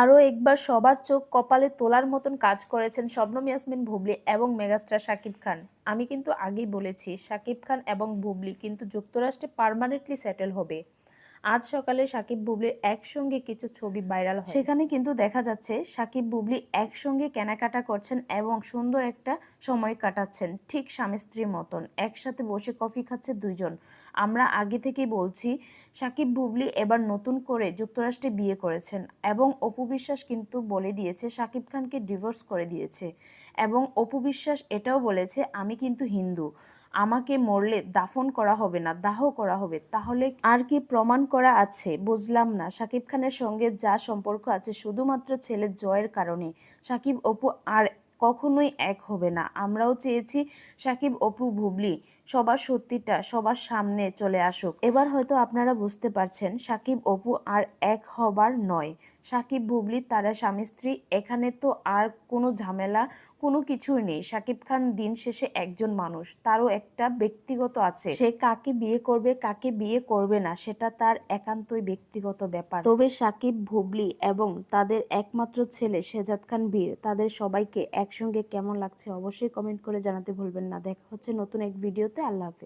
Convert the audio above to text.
আরও একবার সবার চোখ কপালে তোলার মতন কাজ করেছেন শবনম ইয়াসমিন ভুবলি এবং মেগাস্টার শাকিব খান। আমি কিন্তু আগেই বলেছি, শাকিব খান এবং ভুবলি কিন্তু যুক্তরাষ্ট্রে পারমানেন্টলি সেটেল হবে। আজ সকালে সাকিব বুবলির একসঙ্গে কিছু ছবি ভাইরাল হয়। সেখানে কিন্তু দেখা যাচ্ছে সাকিব বুবলি একসঙ্গে কেনাকাটা করছেন এবং সুন্দর একটা সময় কাটাচ্ছেন। ঠিক স্বামী স্ত্রীর মতন। একসাথে বসে কফি খাচ্ছে দুইজন। আমরা আগে থেকেই বলছি, সাকিব বুবলি এবার নতুন করে যুক্তরাষ্ট্রে বিয়ে করেছেন এবং অপু বিশ্বাস কিন্তু বলে দিয়েছে, সাকিব খানকে ডিভোর্স করে দিয়েছে। এবং অপু বিশ্বাস এটাও বলেছে, আমি কিন্তু হিন্দু। আমাকে মরলে দাফন করা হবে না, দাহ করা হবে। তাহলে আর কি প্রমাণ করা আছে? বুঝলাম না। সাকিব খানের সঙ্গে যা সম্পর্ক আছে শুধুমাত্র ছেলের জয়ের কারণে। সাকিব, অপু আর কখনোই এক হবে না। আমরাও চেয়েছি সাকিব, অপু ভুবলি সবার সত্যিটা, সবার সামনে চলে আসুক। এবার হয়তো আপনারা বুঝতে পারছেন, সাকিব, অপু আর এক হবার নয়। সাকিব, বুবলি, তারা স্বামী, স্ত্রী, এখানে তো আর কোনো ঝামেলা, কোনো কিছুই নেই। সাকিব খান দিন শেষে একজন মানুষ, তারও একটা ব্যক্তিগত আছে। সে কাকে বিয়ে করবে, কাকে বিয়ে করবে না, সেটা তার একান্তই ব্যক্তিগত ব্যাপার। তবে সাকিব ভুবলি এবং তাদের একমাত্র ছেলে শেজাদ খান বীর, তাদের সবাইকে একসঙ্গে কেমন লাগছে অবশ্যই কমেন্ট করে জানাতে ভুলবেন না। দেখা হচ্ছে নতুন এক ভিডিওতে। আল্লাহ হাফেজ।